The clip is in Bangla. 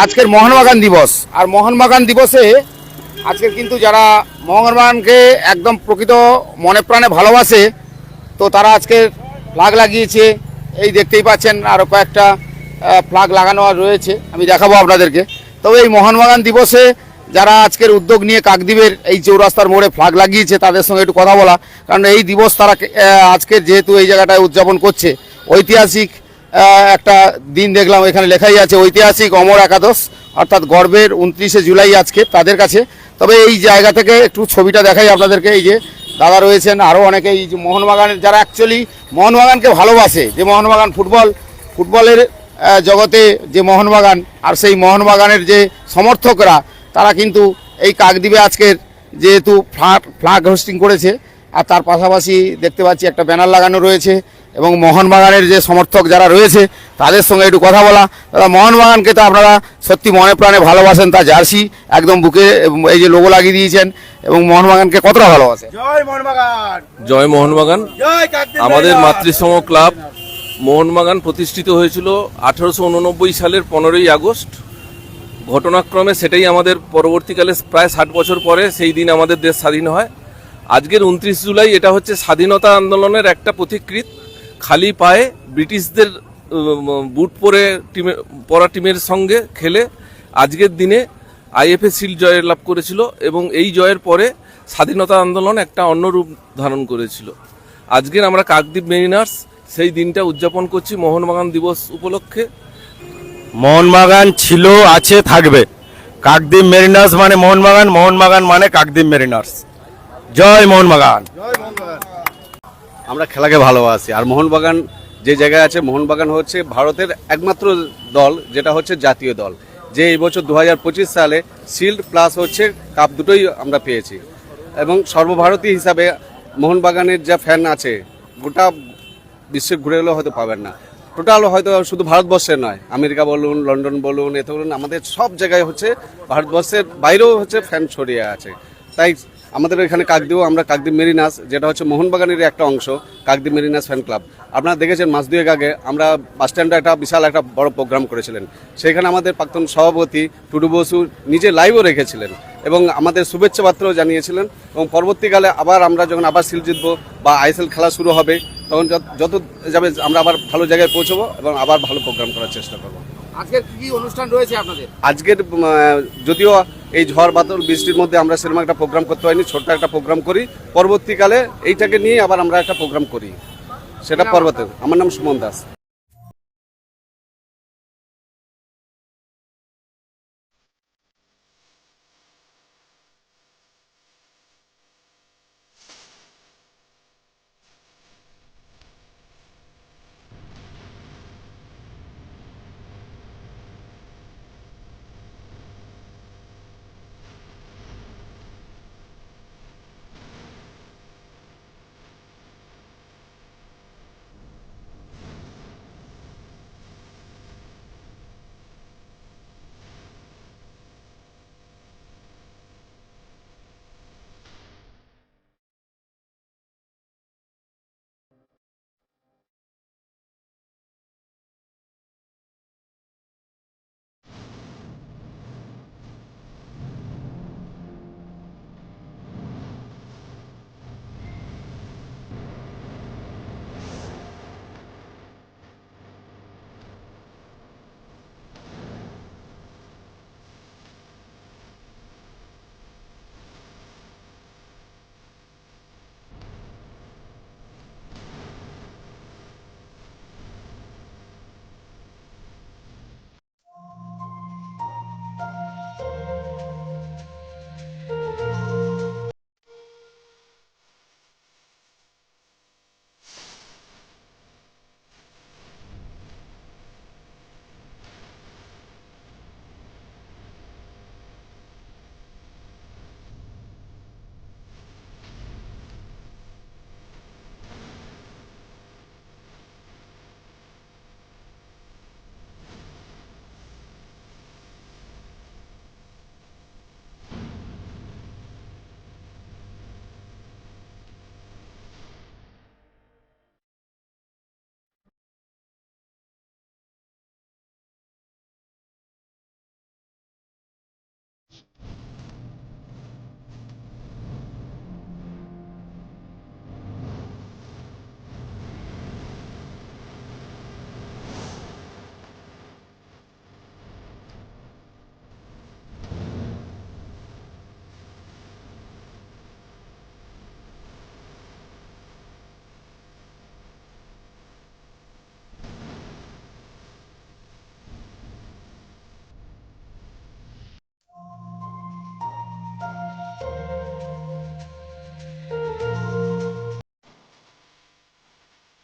আজকের মোহনবাগান দিবস। আর মোহনবাগান দিবসে আজকের কিন্তু যারা মোহনবাগানকে একদম প্রকৃত মনে প্রাণে ভালোবাসে, তো তারা আজকে ফ্লাগ লাগিয়েছে। এই দেখতেই পাচ্ছেন আরও কয়েকটা ফ্লাগ লাগানো রয়েছে। আমি দেখাবো আপনাদেরকে। তবে এই মোহনবাগান দিবসে যারা আজকের উদ্যোগ নিয়ে কাকদ্বীপের এই চৌরাস্তার মোড়ে ফ্লাগ লাগিয়েছে, তাদের সঙ্গে একটু কথা বলা। কারণ এই দিবস তারা আজকের যেহেতু এই জায়গাটায় উদযাপন করছে, ঐতিহাসিক একটা দিন দেখলাম, এখানে লেখাই আছে, ঐতিহাসিক অমর একাদশ, অর্থাৎ গর্বের উনত্রিশে জুলাই আজকে তাদের কাছে। তবে এই জায়গা থেকে একটু ছবিটা দেখাই আপনাদেরকে, এই যে দাদা রয়েছেন আরও অনেকে, এই যে মোহনবাগানের যারা অ্যাকচুয়ালি মোহনবাগানকে ভালোবাসে, যে মোহনবাগান ফুটবল, ফুটবলের জগতে যে মোহনবাগান আর সেই মোহনবাগানের যে সমর্থকরা, তারা কিন্তু এই কাকদ্বীপে আজকের যেহেতু ফ্লাগ ফ্লাগ হোস্টিং করেছে, আর তার পাশাপাশি দেখতে পাচ্ছি একটা ব্যানার লাগানো রয়েছে এবং মোহনবাগানের যে সমর্থক যারা রয়েছে তাদের সঙ্গে একটু কথা বলা। দাদা মোহনবাগানকে তো আপনারা সত্যি মনে প্রাণে ভালোবাসেন তা জার্সি একদম বুকে এই যে লোগো লাগিয়ে দিয়েছেন এবং মোহনবাগানকে কতটা ভালোবাসে? জয় মোহনবাগান! জয় মোহনবাগান। আমাদের মাতৃসম ক্লাব মোহনবাগান প্রতিষ্ঠিত হয়েছিল আঠারোশো উননব্বই সালের পনেরোই আগস্ট। ঘটনাক্রমে সেটাই আমাদের পরবর্তীকালে প্রায় ষাট বছর পরে সেই দিন আমাদের দেশ স্বাধীন হয়। আজকের উনত্রিশ জুলাই এটা হচ্ছে স্বাধীনতা আন্দোলনের একটা পথিকৃত খালি পায়ে ব্রিটিশদের বুট পরে টিমে পরা টিমের সঙ্গে খেলে আজকের দিনে আইএফএ সিল জয় লাভ করেছিল এবং এই জয়ের পরে স্বাধীনতা আন্দোলন একটা অন্য রূপ ধারণ করেছিল। আজকের আমরা কাকদ্বীপ মেরিনার্স সেই দিনটা উদযাপন করছি মোহনবাগান দিবস উপলক্ষে। মোহনবাগান ছিল আছে থাকবে। কাকদ্বীপ মেরিনার্স মানে মোহনবাগান মোহনবাগান মানে কাকদ্বীপ মেরিনার্স। জয় মোহনবাগান। আমরা খেলাকে ভালোবাসি। আর মোহনবাগান যে জায়গায় আছে, মোহনবাগান হচ্ছে ভারতের একমাত্র দল, যেটা হচ্ছে জাতীয় দল। যে এই বছর দু হাজার পঁচিশ সালে শিল্ড প্লাস হচ্ছে কাপ দুটোই আমরা পেয়েছি। এবং সর্বভারতীয় হিসাবে মোহনবাগানের যা ফ্যান আছে, গোটা বিশ্বে ঘুরে গেলেও হয়তো পাবেন না। টোটাল হয়তো শুধু ভারতবর্ষের নয়, আমেরিকা বলুন, লন্ডন বলুন, এতে বলুন, আমাদের সব জায়গায় হচ্ছে ভারতবর্ষের বাইরেও হচ্ছে ফ্যান ছড়িয়ে আছে। তাই আমাদের এখানে কাকদ্বীপ আমরা কাকদ্বীপ মেরিনাস যেটা হচ্ছে মোহনবাগানের একটা অংশ কাকদ্বীপ মেরিনাস ফ্যান ক্লাব আপনারা দেখেছেন মাস দুয়েক আগে আমরা বাস স্ট্যান্ডে একটা বিশাল একটা বড় প্রোগ্রাম করেছিলেন। সেখানে আমাদের প্রাক্তন সভাপতি টুডু বসু নিজে লাইভও রেখেছিলেন এবং আমাদের শুভেচ্ছা বার্তাও জানিয়েছিলেন এবং পরবর্তীকালে আবার আমরা যখন আবার সিল জিতবো বা আইএসএল খেলা শুরু হবে তখন যত- যত যাবে আমরা আবার ভালো জায়গায় পৌঁছবো এবং আবার ভালো প্রোগ্রাম করার চেষ্টা করব। আজকের কি অনুষ্ঠান রয়েছে আপনাদের? আজকের যদিও এই ঝড় বাতল বৃষ্টির মধ্যে আমরা সেরকম একটা প্রোগ্রাম করতে পারিনি ছোট্ট একটা প্রোগ্রাম করি। পরবর্তীকালে এইটাকে নিয়ে আবার আমরা একটা প্রোগ্রাম করি। সেটা পর্বতের আমার নাম সুমন দাস।